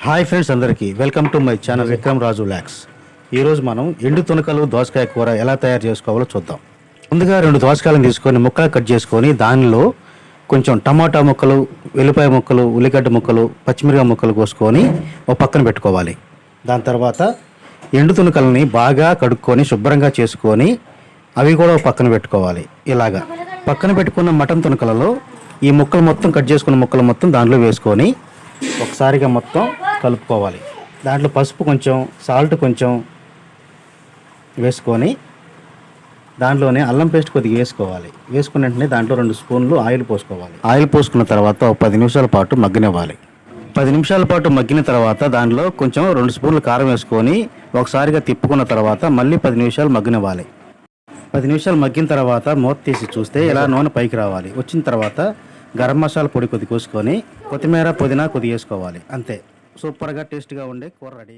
Hi friends అందరికీ. Welcome to my channel Vikram Raju lakhs. ఈరోజు మనం ఎండు తునకలు దోసకాయ కూర ఎలా తయారు చేసుకోవాలో చూద్దాం. ముందుగా రెండు దోసకాయలను తీసుకొని ముక్కలు కట్ చేసుకొని దానిలో కొంచెం టమాటా ముక్కలు వెల్లిపాయ ముక్కలు ఉల్లిగడ్డ ముక్కలు పచ్చిమిరపకాయ ముక్కలు కోసుకొని ఒక పక్కన పెట్టుకోవాలి. దాని తర్వాత ఎండు తునకలని బాగా కడుక్కొని శుభ్రంగా చేసుకొని అవి కూడా ఒక పక్కన పెట్టుకోవాలి. ఇలాగా. పక్కన పెట్టుకున్న మటన్ తునకలలో ఈ ముక్కలు మొత్తం కట్ చేసుకున్న ముక్కలు మొత్తం దాంట్లో వేసుకొని ఒకసారిగా మొత్తం కలుపుకోవాలి. దాంట్లో పసుపు కొంచెం సాల్ట్ కొంచెం వేసుకొని దాంట్లోనే అల్లం పేస్ట్ కొద్దిగా వేసుకోవాలి. వేసుకున్న వెంటనే దాంట్లో రెండు స్పూన్లు ఆయిల్ పోసుకోవాలి. ఆయిల్ పోసుకున్న తర్వాత ఒక పది నిమిషాల పాటు మగ్గనివ్వాలి. పది నిమిషాల పాటు మగ్గిన తర్వాత దాంట్లో కొంచెం రెండు స్పూన్లు కారం వేసుకొని ఒకసారిగా తిప్పుకున్న తర్వాత మళ్ళీ పది నిమిషాలు మగ్గనివ్వాలి. పది నిమిషాలు మగ్గిన తర్వాత మూత తీసి చూస్తే ఇలా నూనె పైకి రావాలి. వచ్చిన తర్వాత గరం మసాలా పొడి కొద్ది కోసుకొని కొత్తిమీర పుదీనా కొద్ది వేసుకోవాలి. అంతే. సూపర్గా టేస్ట్గా ఉండే కూర రెడీ